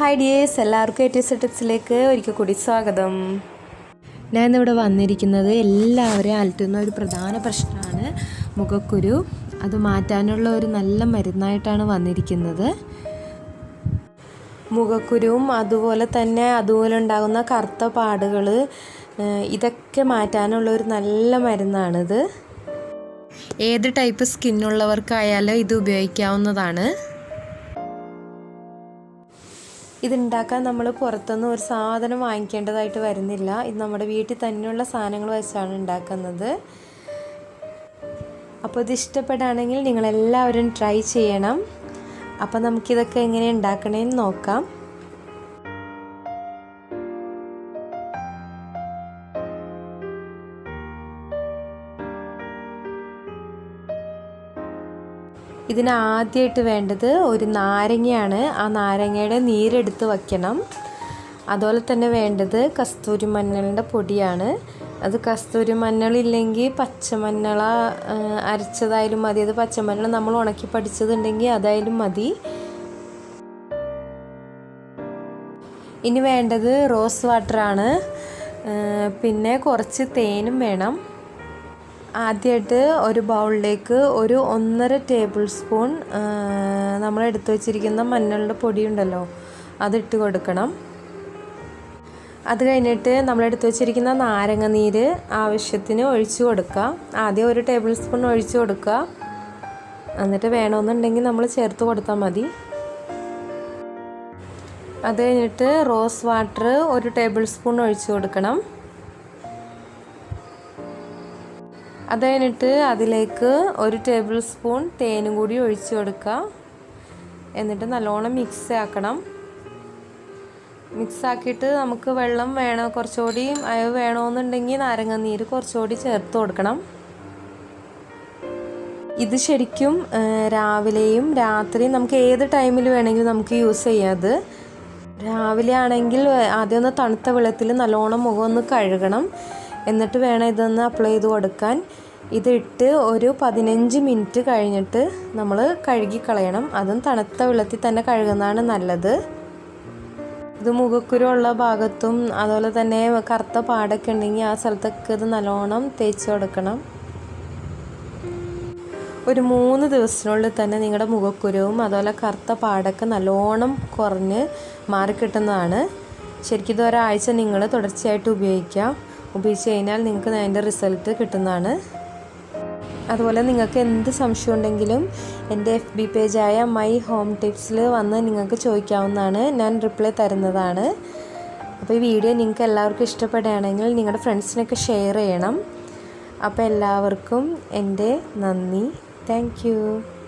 Hi dears എല്ലാവർക്കും A T ടിപ്സിലേക്ക് ഒരിക്കൽ കൂടി സ്വാഗതം. ഞാൻ ഇന്നിവിടെ വന്നിരിക്കുന്നത് എല്ലാവരെയും അലട്ടുന്ന ഒരു പ്രധാന പ്രശ്നമാണ്. മുഖക്കുരു. അത് മാറ്റാനുള്ള ഒരു നല്ല മരുന്നായിട്ടാണ് വന്നിരിക്കുന്നത്. മുഖക്കുരുവും അതുപോലെ തന്നെ അതുപോലെ ഉണ്ടാകുന്ന കറുത്ത പാടുകൾ ഇതൊക്കെ മാറ്റാനുള്ള ഒരു നല്ല മരുന്നാണിത്. ഏത് ടൈപ്പ് സ്കിന്നുള്ളവർക്കായാലും ഇത് ഉപയോഗിക്കാവുന്നതാണ്. ഇതുണ്ടാക്കാൻ നമ്മൾ പുറത്തുനിന്ന് ഒരു സാധനം വാങ്ങിക്കേണ്ടതായിട്ട് വരുന്നില്ല. ഇത് നമ്മുടെ വീട്ടിൽ തന്നെയുള്ള സാധനങ്ങൾ വെച്ചാണ് ഉണ്ടാക്കുന്നത്. അപ്പോൾ ഇത് ഇഷ്ടപ്പെടുകയാണെങ്കിൽ നിങ്ങളെല്ലാവരും ട്രൈ ചെയ്യണം. അപ്പോൾ നമുക്കിതൊക്കെ എങ്ങനെ ഉണ്ടാക്കണമെന്ന് നോക്കാം. ഇതിന് ആദ്യമായിട്ട് വേണ്ടത് ഒരു നാരങ്ങയാണ്. ആ നാരങ്ങയുടെ നീരെടുത്ത് വയ്ക്കണം. അതുപോലെ തന്നെ വേണ്ടത് കസ്തൂരി മഞ്ഞളിന്റെ പൊടിയാണ്. അത് കസ്തൂരി മഞ്ഞളില്ലെങ്കിൽ പച്ചമഞ്ഞള അരച്ചതായാലും മതി. അത് പച്ചമഞ്ഞൾ നമ്മൾ ഉണക്കി പഠിച്ചതുണ്ടെങ്കിൽ അതായാലും മതി. ഇനി വേണ്ടത് റോസ് വാട്ടറാണ്. പിന്നെ കുറച്ച് തേനും വേണം. ആദ്യമായിട്ട് ഒരു ബൗളിലേക്ക് ഒരു ഒന്നര ടേബിൾ സ്പൂൺ നമ്മൾ എടുത്തു വച്ചിരിക്കുന്ന മഞ്ഞളുടെ പൊടി ഉണ്ടല്ലോ അതിട്ട് കൊടുക്കണം. അത് കഴിഞ്ഞിട്ട് നമ്മൾ എടുത്തു വച്ചിരിക്കുന്ന നാരങ്ങ നീര് ആവശ്യത്തിന് ഒഴിച്ചു കൊടുക്കുക. ആദ്യം ഒരു ടേബിൾ സ്പൂൺ ഒഴിച്ചു കൊടുക്കുക. എന്നിട്ട് വേണമെന്നുണ്ടെങ്കിൽ നമ്മൾ ചേർത്ത് കൊടുത്താൽ മതി. അത് കഴിഞ്ഞിട്ട് റോസ് വാട്ടർ ഒരു ടേബിൾ സ്പൂൺ ഒഴിച്ചു കൊടുക്കണം. അത് കഴിഞ്ഞിട്ട് അതിലേക്ക് ഒരു ടേബിൾ സ്പൂൺ തേനും കൂടി ഒഴിച്ചു കൊടുക്കുക. എന്നിട്ട് നല്ലോണം മിക്സ് ആക്കണം. മിക്സ് ആക്കിയിട്ട് നമുക്ക് വെള്ളം വേണോ കുറച്ചുകൂടി അയവ് വേണമെന്നുണ്ടെങ്കിൽ നാരങ്ങ നീര് കുറച്ചുകൂടി ചേർത്ത് കൊടുക്കണം. ഇത് ശരിക്കും രാവിലെയും രാത്രിയും നമുക്ക് ഏത് ടൈമിൽ വേണമെങ്കിലും നമുക്ക് യൂസ് ചെയ്യാം അത്. രാവിലെ ആണെങ്കിൽ ആദ്യം ഒന്ന് തണുത്ത വെള്ളത്തിൽ നല്ലോണം മുഖം ഒന്ന് കഴുകണം. എന്നിട്ട് വേണം ഇതൊന്ന് അപ്ലൈ ചെയ്ത് കൊടുക്കാൻ. ഇതിട്ട് ഒരു പതിനഞ്ച് മിനിറ്റ് കഴിഞ്ഞിട്ട് നമ്മൾ കഴുകി കളയണം. അതും തണുത്ത വെള്ളത്തിൽ തന്നെ കഴുകുന്നതാണ് നല്ലത്. ഇത് മുഖക്കുരുള്ള ഭാഗത്തും അതുപോലെ തന്നെ കറുത്ത പാടൊക്കെ ഉണ്ടെങ്കിൽ ആ സ്ഥലത്തൊക്കെ ഇത് നല്ലോണം തേച്ച് കൊടുക്കണം. ഒരു മൂന്ന് ദിവസത്തിനുള്ളിൽ തന്നെ നിങ്ങളുടെ മുഖക്കുരുവും അതുപോലെ കറുത്ത പാടൊക്കെ നല്ലോണം കുറഞ്ഞ് മാറിക്കിട്ടുന്നതാണ്. ശരിക്കും ഇത് ഒരാഴ്ച നിങ്ങൾ തുടർച്ചയായിട്ട് ഉപയോഗിക്കുക ഉപയോഗിച്ച് കഴിഞ്ഞാൽ നിങ്ങൾക്ക് അതിന്റെ റിസൾട്ട് കിട്ടുന്നതാണ്. അതുപോലെ നിങ്ങൾക്ക് എന്ത് സംശയം ഉണ്ടെങ്കിലും എന്റെ എഫ് ബി പേജായ മൈ ഹോം ടിപ്സിൽ വന്ന് നിങ്ങൾക്ക് ചോദിക്കാവുന്നതാണ്. ഞാൻ റിപ്ലൈ തരുന്നതാണ്. അപ്പോൾ ഈ വീഡിയോ നിങ്ങൾക്ക് എല്ലാവർക്കും ഇഷ്ടപ്പെടുകയാണെങ്കിൽ നിങ്ങളുടെ ഫ്രണ്ട്സിനൊക്കെ ഷെയർ ചെയ്യണം. അപ്പോൾ എല്ലാവർക്കും എന്റെ നന്ദി. താങ്ക്